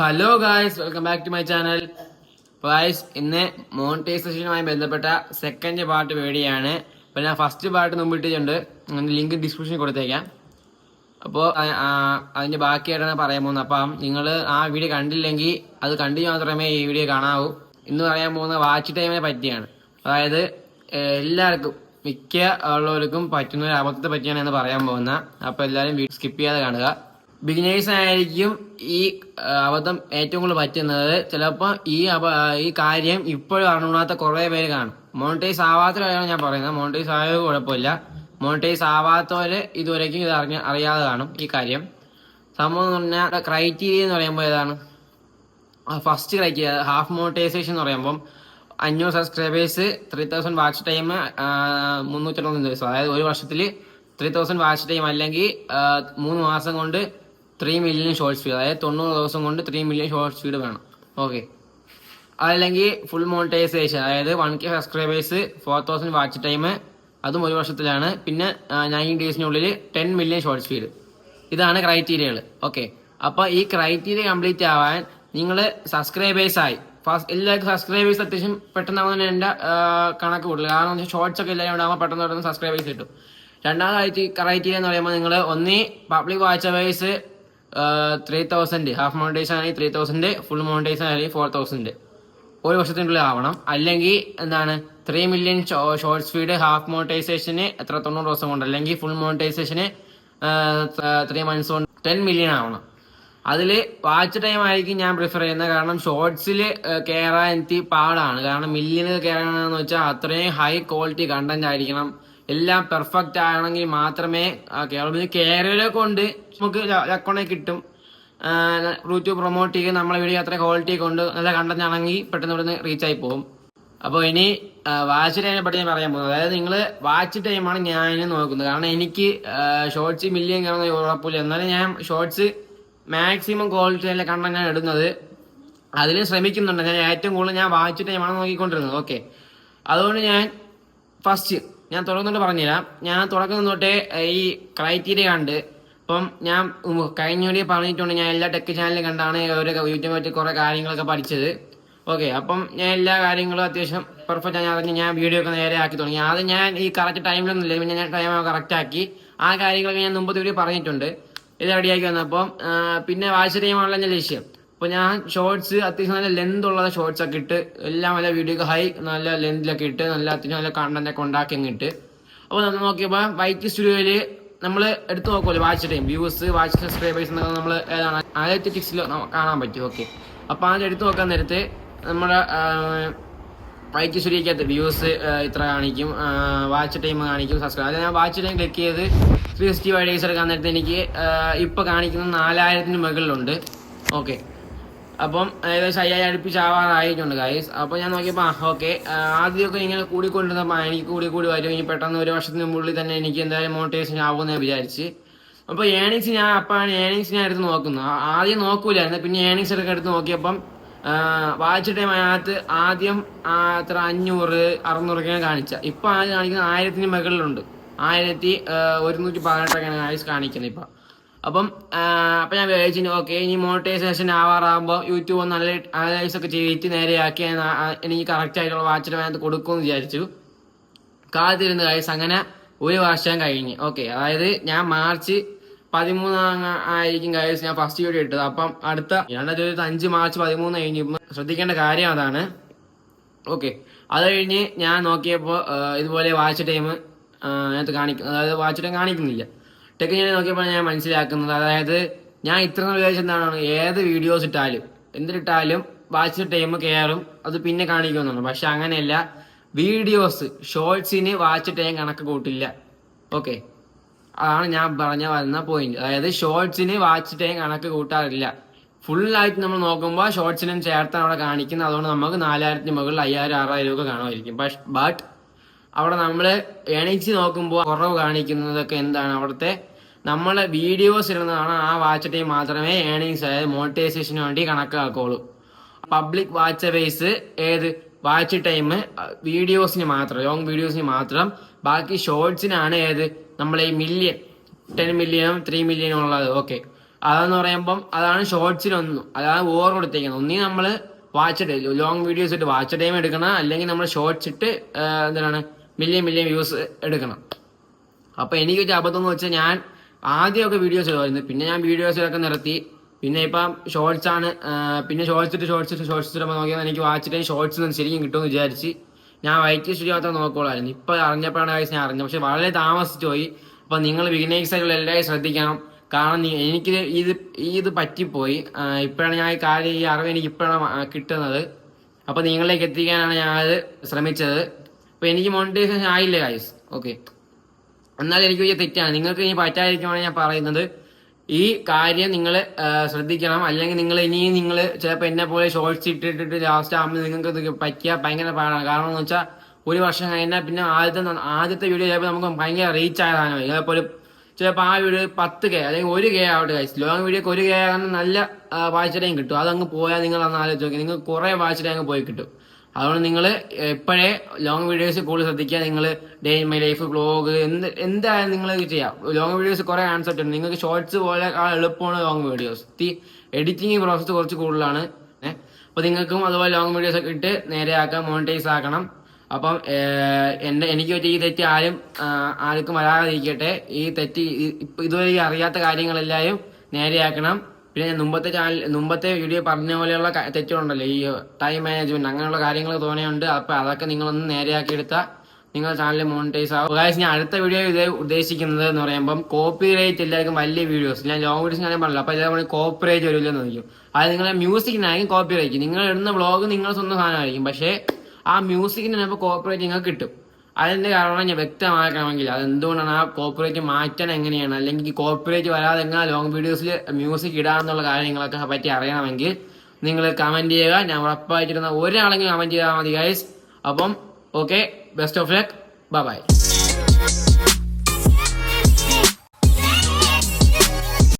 Hello guys welcome back to my channel guys ഇന്ന് മോണിറ്റൈസേഷനുമായി ബന്ധപ്പെട്ട സെക്കൻഡ് പാർട്ട് വീഡിയോ ആണ് അപ്പോൾ ഞാൻ ഫസ്റ്റ് പാർട്ട് മുമ്പ് ഇട്ടിട്ടുണ്ട്. അതിന്റെ ലിങ്ക് ഡിസ്ക്രിപ്ഷനിൽ കൊടുത്തേക്കാം. അപ്പോൾ അതിന്റെ ബാക്കിയായിട്ടാണ് പറയാൻ പോകുന്നത്. അപ്പം നിങ്ങൾ ആ വീഡിയോ കണ്ടില്ലെങ്കിൽ അത് കണ്ടിട്ട് മാത്രമേ ഈ വീഡിയോ കാണാവൂ. ഇന്ന് പറയാൻ പോകുന്ന വാച്ച് ടൈമിനെ പറ്റിയാണ്. അതായത് എല്ലാവർക്കും മിക്ക ഉള്ളവർക്കും പറ്റുന്ന ഒരു അബദ്ധത്തെ പറ്റിയാണ് എന്ന് പറയാൻ പോകുന്നത്. അപ്പോൾ എല്ലാവരും സ്കിപ്പ് ചെയ്യാതെ കാണുക. ബിഗിനേഴ്സ് ആയിരിക്കും ഈ അബദ്ധം ഏറ്റവും കൂടുതൽ പറ്റുന്നത്. ചിലപ്പോൾ ഈ ഈ കാര്യം ഇപ്പോഴും അറിഞ്ഞാത്ത കുറേ പേര് കാണും. മോണിറ്റൈസ് ആവാത്തവരാണ് ഞാൻ പറയുന്നത്. മോണിറ്റൈസ് ആയത് കുഴപ്പമില്ല. മോണിറ്റൈസ് ആവാത്തവര് ഇതുവരേക്കും ഇത് അറിഞ്ഞ അറിയാതെ കാണും ഈ കാര്യം. സംഭവം എന്ന് പറഞ്ഞാൽ ക്രൈറ്റീരിയ എന്ന് പറയുമ്പോൾ ഏതാണ്? ഫസ്റ്റ് ക്രൈറ്റീരിയ ഹാഫ് മോണിറ്റൈസേഷൻ എന്ന് പറയുമ്പം അഞ്ഞൂറ് subscribers three thousand watch time മുന്നൂറ്റി മുന്നൂറ്ററുപത് ദിവസം. അതായത് ഒരു വർഷത്തിൽ ത്രീ തൗസൻഡ് വാച്ച് ടൈം അല്ലെങ്കിൽ മൂന്ന് മാസം കൊണ്ട് ത്രീ മില്യൺ ഷോർട്ട് സ്പീഡ് അതായത് തൊണ്ണൂറ് ദിവസം കൊണ്ട് ത്രീ മില്യൺ ഷോർട്ട് സ്പീഡ് വേണം. ഓക്കെ അല്ലെങ്കിൽ ഫുൾ മോണിറ്റൈസേഷൻ അതായത് one K subscribers four thousand watch time അതും ഒരു വർഷത്തിലാണ്. പിന്നെ നയൻ ഡേയ്സിനുള്ളിൽ ടെൻ മില്യൺ ഷോർട്ട് സ്പീഡ് ഇതാണ് ക്രൈറ്റീരിയകൾ ഓക്കെ അപ്പോൾ ഈ ക്രൈറ്റീരിയ കംപ്ലീറ്റ് ആവാൻ നിങ്ങൾ സബ്സ്ക്രൈബേഴ്സ് ആയി. ഫസ്റ്റ് എല്ലാവർക്കും സബ്സ്ക്രൈബേഴ്സ് അത്യാവശ്യം പെട്ടെന്നാവുന്ന എന്റെ കണക്ക് കൂടുതൽ കാരണം ഷോർട്സ് ഒക്കെ എല്ലാവരും ഉണ്ടാകുമ്പോൾ പെട്ടെന്ന് പെട്ടെന്ന് സബ്സ്ക്രൈബേഴ്സ് കിട്ടും. രണ്ടാമത് ക്രൈറ്റീരിയ എന്ന് പറയുമ്പോൾ നിങ്ങൾ ഒന്നി public watch hours three thousand half മൗണ്ടേഷൻ ആണെങ്കിൽ ത്രീ തൗസൻഡ് ഫുൾ മൗണ്ടേഷൻ ആണെങ്കിൽ ഫോർ തൗസൻഡ് ഒരു വർഷത്തിനുള്ളിൽ ആവണം. അല്ലെങ്കിൽ എന്താണ് three million short speed half മോണിറ്റൈസേഷന് എത്ര തൊണ്ണൂറ് ദിവസം കൊണ്ട് അല്ലെങ്കിൽ ഫുൾ മോണിറ്റൈസേഷന് ത്രീ മന്ത്സ് കൊണ്ട് ടെൻ മില്യൺ ആവണം. അതിൽ വാച്ച് ടൈം ആയിരിക്കും ഞാൻ പ്രിഫർ ചെയ്യുന്നത്. കാരണം ഷോർട്സിൽ കയറാൻ എനിക്ക് പാടാണ്. കാരണം മില്യന് കയറാണെന്ന് വെച്ചാൽ അത്രയും ഹൈ ക്വാളിറ്റി കണ്ടന്റ് ആയിരിക്കണം. എല്ലാം പെർഫെക്റ്റ് ആണെങ്കിൽ മാത്രമേ കേരളത്തിൽ കേരളെ കൊണ്ട് നമുക്ക് അക്കൗണ്ടിൽ കിട്ടും. യൂട്യൂബ് പ്രൊമോട്ട് ചെയ്ത് നമ്മളെ വീഡിയോ അത്ര ക്വാളിറ്റി കൊണ്ട് നല്ല കണ്ടന്റ് ആണെങ്കിൽ പെട്ടെന്ന് ഇവിടുന്ന് റീച്ച് ആയി പോകും. അപ്പോൾ ഇനി വാച്ച് ടൈമിനെ പറ്റി ഞാൻ പറയാൻ പോകുന്നത്. അതായത് നിങ്ങൾ വാച്ച് ടൈമാണ് ഞാൻ നോക്കുന്നത്. കാരണം എനിക്ക് ഷോർട്സ് മില്യൻ കയറുന്ന ഉറപ്പില്ല. എന്നാലും ഞാൻ ഷോർട്സ് മാക്സിമം ക്വാളിറ്റിയിലെ കണ്ടന്റ് ഞാൻ ഇടുന്നത്. അതിന് ശ്രമിക്കുന്നുണ്ട്. ഞാൻ ഏറ്റവും കൂടുതൽ ഞാൻ വാച്ച് ടൈമാണ് നോക്കിക്കൊണ്ടിരുന്നത്. ഓക്കെ അതുകൊണ്ട് ഞാൻ ഫസ്റ്റ് ഞാൻ തുടങ്ങുന്നുണ്ട് പറഞ്ഞുതരാം. ഞാൻ തുടക്കം തൊട്ടേ ഈ ക്രൈറ്റീരിയ കണ്ട്. ഇപ്പം ഞാൻ കഴിഞ്ഞ വഴി പറഞ്ഞിട്ടുണ്ട് ഞാൻ എല്ലാ ടെക് ചാനലും കണ്ടാണ് ഒരു യൂട്യൂബ് പറ്റി കുറെ കാര്യങ്ങളൊക്കെ പഠിച്ചത്. ഓക്കെ അപ്പം ഞാൻ എല്ലാ കാര്യങ്ങളും അത്യാവശ്യം പെർഫെക്റ്റ് ഞാൻ അറിഞ്ഞ് ഞാൻ വീഡിയോ ഒക്കെ നേരെ ആക്കി തുടങ്ങി. അത് ഞാൻ ഈ കറക്റ്റ് ടൈമിലൊന്നും ഇല്ല. പിന്നെ ഞാൻ ടൈം കറക്റ്റ് ആക്കി. ആ കാര്യങ്ങളൊക്കെ ഞാൻ മുമ്പത്തെ വീഡിയോ പറഞ്ഞിട്ടുണ്ട്. ഇത് റെഡിയാക്കി വന്നപ്പം പിന്നെ വാച്ച് ടൈമാണല്ലോ എന്റെ ലക്ഷ്യം. അപ്പോൾ ഞാൻ ഷോർട്സ് അത്യാവശ്യം നല്ല ലെന്ത് ഉള്ള ഷോർട്സ് ഒക്കെ ഇട്ട് എല്ലാം നല്ല വീഡിയോ ഹൈ നല്ല ലെന്തിലൊക്കെ ഇട്ട് നല്ല അത്യാവശ്യം നല്ല കണ്ടന്റ് ഒക്കെ ഉണ്ടാക്കി അങ്ങിട്ട് അപ്പോൾ നമ്മൾ നോക്കിയപ്പോൾ വൈറ്റ് സ്റ്റുഡിയോയിൽ നമ്മൾ എടുത്തു നോക്കുമല്ലോ watch time views watch subscribers എന്നൊക്കെ നമ്മൾ ഏതാണ്? സിക്സിൽ കാണാൻ പറ്റും ഓക്കെ അപ്പോൾ അത് എടുത്തു നോക്കാൻ നേരത്ത് നമ്മുടെ വൈറ്റ് സ്റ്റുഡിയോക്കകത്ത് വ്യൂസ് ഇത്ര കാണിക്കും വാച്ച് ടൈം കാണിക്കും സബ്സ്ക്രൈബ് അതായത് ഞാൻ വാച്ച് ടൈം ക്ലിക്ക് ചെയ്ത് ത്രീ സിക്സ്റ്റി ഫൈവ് ഡേയ്സ് എടുക്കാൻ നേരത്തെ എനിക്ക് ഇപ്പോൾ കാണിക്കുന്നത് നാലായിരത്തിന് മുകളിലുണ്ട് ഓക്കെ അപ്പം ഏകദേശം അയ്യായിരം അടുപ്പിച്ച് ആവാറായിട്ടുണ്ട് ഗൈസ് അപ്പോൾ ഞാൻ നോക്കിയപ്പോൾ ആ ഓക്കെ ആദ്യമൊക്കെ ഇങ്ങനെ കൂടിക്കൊണ്ടിരുന്നപ്പോൾ എനിക്ക് കൂടി കൂടി വരും. ഇനി പെട്ടെന്ന് ഒരു വർഷത്തിന് മുകളിൽ തന്നെ എനിക്ക് എന്തായാലും മോട്ടിവേഷൻ ആവുമെന്ന് വിചാരിച്ച്. അപ്പോൾ ഏണിങ്സ് ഞാൻ അപ്പോഴാണ് ഏണിങ്സ് ഞാൻ എടുത്ത് നോക്കുന്നത് ആദ്യം നോക്കൂലായിരുന്നു. പിന്നെ ഏണിങ്സ് ഒക്കെ എടുത്ത് നോക്കിയപ്പം വാച്ച് ടൈം അതിനകത്ത് ആദ്യം അത്ര അഞ്ഞൂറ് അറുന്നൂറൊക്കെയാണ് കാണിച്ച. ഇപ്പം ആദ്യം കാണിക്കുന്നത് ആയിരത്തിന് മുകളിലുണ്ട്. ആയിരത്തി ഒരുന്നൂറ്റി പതിനെട്ടൊക്കെയാണ് ഗൈസ് കാണിക്കുന്നത് ഇപ്പം. അപ്പം അപ്പം ഞാൻ വിചാരിച്ചു ഓക്കെ ഇനി മോണിറ്റൈസേഷൻ ആവാറാകുമ്പോൾ യൂട്യൂബ് ഒന്ന് നല്ല അനലൈസ് ഒക്കെ ചെയ്തിട്ട് നേരെയാക്കി എനിക്ക് കറക്റ്റ് ആയിട്ടുള്ള വാച്ചിന് അതിനകത്ത് കൊടുക്കുമെന്ന് വിചാരിച്ചു. കാത്തിരുന്ന് കഴിച്ച് അങ്ങനെ ഒരു വർഷം കഴിഞ്ഞ്. ഓക്കെ അതായത് ഞാൻ മാർച്ച് പതിമൂന്നാം ആയിരിക്കും കഴിച്ച് ഞാൻ ഫസ്റ്റ് വീഡിയോ ഇട്ടത്. അപ്പം അടുത്ത രണ്ടായിരത്തി ഇരുപത്തി അഞ്ച് മാർച്ച് പതിമൂന്ന് കഴിഞ്ഞപ്പോൾ ശ്രദ്ധിക്കേണ്ട കാര്യം അതാണ്. ഓക്കെ അത് കഴിഞ്ഞ് ഞാൻ നോക്കിയപ്പോൾ ഇതുപോലെ വാച്ച് ടൈം അതിനകത്ത് കാണിക്കും അതായത് വാച്ച് ടൈം കാണിക്കുന്നില്ല. ടെക്ക് ഞാൻ നോക്കിയപ്പോൾ ഞാൻ മനസ്സിലാക്കുന്നത് അതായത് ഞാൻ ഇത്ര വിചാരിച്ച എന്താണ് ഏത് വീഡിയോസ് ഇട്ടാലും എന്തിട്ടാലും വാച്ച് ടൈം കയറും അത് പിന്നെ കാണിക്കുമെന്നാണ്. പക്ഷെ അങ്ങനെയല്ല വീഡിയോസ് ഷോർട്സിന് വാച്ച് ടൈം കണക്ക് കൂട്ടില്ല. ഓക്കെ അതാണ് ഞാൻ പറഞ്ഞ വരുന്ന പോയിന്റ് അതായത് ഷോർട്സിന് വാച്ച് ടൈം കണക്ക് കൂട്ടാറില്ല. ഫുൾ ആയിട്ട് നമ്മൾ നോക്കുമ്പോൾ ഷോർട്സിനും ചേർത്താണ് അവിടെ കാണിക്കുന്നത്. അതുകൊണ്ട് നമുക്ക് നാലായിരത്തിന് മുകളിൽ അയ്യായിരം ആറായിരം ഒക്കെ കാണുമായിരിക്കും. ബട്ട് അവിടെ നമ്മൾ എണീച്ച് നോക്കുമ്പോൾ കുറവ് കാണിക്കുന്നതൊക്കെ എന്താണ്? അവിടുത്തെ നമ്മളെ വീഡിയോസ് ഇടുന്നതാണ് ആ വാച്ച് ടൈം മാത്രമേ ഏണിങ്സ് അതായത് മോണിറ്റൈസേഷന് വേണ്ടി കണക്കാക്കുള്ളൂ. പബ്ലിക് വാച്ച് ബേസ് ഏത്? വാച്ച് ടൈം വീഡിയോസിന് മാത്രം ലോങ് വീഡിയോസിന് മാത്രം. ബാക്കി ഷോർട്സിനാണ് ഏത്? നമ്മൾ ഈ മില്യൺ ടെൻ മില്യനും ത്രീ മില്യനും ഉള്ളത്. ഓക്കെ അതെന്ന് പറയുമ്പം അതാണ് ഷോർട്സിനൊന്നും അതാണ് ഓവർ കൊടുത്തേക്കുന്നത്. ഒന്നീ നമ്മൾ വാച്ച് ടൈം ലോങ് വീഡിയോസ് ഇട്ട് വാച്ച് ടൈം എടുക്കണം. അല്ലെങ്കിൽ നമ്മൾ ഷോർട്സ് ഇട്ട് എന്താണ്? മില്യൺ മില്യൺ വ്യൂസ് എടുക്കണം. അപ്പോൾ എനിക്ക് ഒരു അബദ്ധം എന്ന് വെച്ചാൽ ഞാൻ ആദ്യമൊക്കെ വീഡിയോസ് ഇടുമായിരുന്നു പിന്നെ ഞാൻ വീഡിയോസിലൊക്കെ നിർത്തി. പിന്നെ ഇപ്പം ഷോർട്സ് ആണ് പിന്നെ ഷോർട്സ് ഇട്ട് ഷോർട്സ് ഇട്ട് ഷോർട്സ് ഇടുമ്പോൾ നോക്കിയാൽ എനിക്ക് വാച്ച് ഷോർട്സ് നിന്ന് ശരിക്കും കിട്ടുമെന്ന് വിചാരിച്ച് ഞാൻ വൈറ്റ് സ്റ്റുഡിയോ മാത്രം നോക്കുള്ളായിരുന്നു ഇപ്പൊ അറിഞ്ഞപ്പോഴാണ് കാര്യം ഞാൻ അറിഞ്ഞത്. പക്ഷേ വളരെ താമസിച്ചു പോയി. അപ്പൊ നിങ്ങൾ ബിഗിനേഴ്സ് എല്ലാവരും ശ്രദ്ധിക്കണം. കാരണം എനിക്ക് ഇത് ഇത് പറ്റിപ്പോയി. ഇപ്പോഴാണ് ഞാൻ ഈ കാര്യം ഈ അറിവ് എനിക്ക് ഇപ്പോഴാണ് കിട്ടുന്നത്. അപ്പോൾ നിങ്ങളിലേക്ക് എത്തിക്കാനാണ് ഞാൻ അത് ശ്രമിച്ചത്. അപ്പൊ എനിക്ക് മോണിറ്റൈസേഷൻ ആയില്ല ഗൈസ് ഓക്കെ എന്നാൽ എനിക്ക് വലിയ തെറ്റാണ്. നിങ്ങൾക്ക് ഇനി പറ്റാതിരിക്കുമാണ് ഞാൻ പറയുന്നത്. ഈ കാര്യം നിങ്ങൾ ശ്രദ്ധിക്കണം. അല്ലെങ്കിൽ നിങ്ങൾ ഇനിയും നിങ്ങൾ ചിലപ്പോൾ എന്നെ പോലെ ഷോർട്സ് ഇട്ടിട്ടിട്ട് ലാസ്റ്റ് ആകുമ്പോൾ നിങ്ങൾക്ക് ഇത് പറ്റിയ ഭയങ്കര പാടാണ്. കാരണം എന്ന് വെച്ചാൽ ഒരു വർഷം കഴിഞ്ഞാൽ പിന്നെ ആദ്യത്തെ ആദ്യത്തെ വീഡിയോ ചിലപ്പോൾ നമുക്ക് ഭയങ്കര റീച്ച് ആയ സാധനമായി ചിലപ്പോൾ ചിലപ്പോൾ ആ വീഡിയോ പത്ത് കെ അല്ലെങ്കിൽ ഒരു കെ ആവട്ടെ കഴിച്ചു ലോങ് വീഡിയോക്ക് ഒരു കെ ആകുന്ന നല്ല വാച്ച് ടൈം കിട്ടും. അതങ്ങ് പോയാൽ നിങ്ങൾ അന്ന് ആലോചിച്ച് നോക്കി. നിങ്ങൾ കുറേ വാച്ച് ടൈം അങ്ങ് പോയി കിട്ടും. അതുകൊണ്ട് നിങ്ങൾ എപ്പോഴേ ലോങ് വീഡിയോസ് കൂടുതൽ ശ്രദ്ധിക്കുക. നിങ്ങൾ day in my life blog എന്ത് എന്തായാലും നിങ്ങൾ ചെയ്യാം. ലോങ് വീഡിയോസ് കുറെ ആൻസർ ഉണ്ട് നിങ്ങൾക്ക് ഷോർട്സ് പോലെ എളുപ്പമാണ് ലോങ് വീഡിയോസ് ഈ എഡിറ്റിംഗ് പ്രോസസ്സ് കുറച്ച് കൂടുതലാണ്. അപ്പോൾ നിങ്ങൾക്കും അതുപോലെ ലോങ് വീഡിയോസ് ഒക്കെ ഇട്ട് നേരെ നേരെയാക്കാം മോണിറ്റൈസ് ആക്കണം. അപ്പം എന്റെ എനിക്ക് പറ്റിയ ഈ തെറ്റ് ആരും ആർക്കും വരാതിരിക്കട്ടെ. ഈ തെറ്റ് ഇതുവരെ അറിയാത്ത കാര്യങ്ങളെല്ലാവരും നേരെയാക്കണം പിന്നെ ഞാൻ മുമ്പത്തെ ചാനൽ മുമ്പത്തെ വീഡിയോ പറഞ്ഞ പോലെയുള്ള തെറ്റുണ്ടല്ലോ ഈ ടൈം മാനേജ്മെന്റ് അങ്ങനെയുള്ള കാര്യങ്ങൾ തോനെയുണ്ട് അപ്പൊ അതൊക്കെ നിങ്ങളൊന്ന് നേരെയാക്കി എടുത്താൽ നിങ്ങൾ ചാനൽ മോണിറ്റൈസ് ആവും. ഗായ്സ് ഞാൻ അടുത്ത വീഡിയോ ഇത് ഉദ്ദേശിക്കുന്നത് എന്ന് പറയുമ്പോൾ കോപ്പി റേറ്റ് എല്ലാവർക്കും വലിയ വീഡിയോസ് ഞാൻ ലോങ് വീഡിയോസ് ഞാൻ പറഞ്ഞില്ല. അപ്പൊ ഇതേപോലെ കോപ്പി റേറ്റ് വരില്ലെന്ന് ചോദിക്കും അത് നിങ്ങളെ മ്യൂസിക്കിനായിരിക്കും കോപ്പി റേറ്റ് നിങ്ങൾ ഇടുന്ന വ്ളോഗ് നിങ്ങൾ സ്വന്തം സാധനമായിരിക്കും. പക്ഷേ ആ മ്യൂസിക്കിന് ചിലപ്പോൾ കോപ്പറേറ്റ് നിങ്ങൾക്ക് കിട്ടും. അതിന്റെ കാരണം ഞാൻ വ്യക്തമാക്കണമെങ്കിൽ അത് എന്തുകൊണ്ടാണ് ആ കോപ്പറേറ്റ് മാറ്റാൻ എങ്ങനെയാണ്? അല്ലെങ്കിൽ കോപ്പറേറ്റ് വരാതെ എങ്ങനെ ലോങ് വീഡിയോസിൽ മ്യൂസിക് ഇടാന്നുള്ള കാര്യങ്ങളൊക്കെ പറ്റി അറിയണമെങ്കിൽ നിങ്ങൾ കമന്റ് ചെയ്യുക. ഞാൻ ഉറപ്പായിട്ടിരുന്ന ഒരാളെങ്കിലും കമന്റ് ചെയ്താൽ മതി ഗൈസ് അപ്പം okay best of luck bye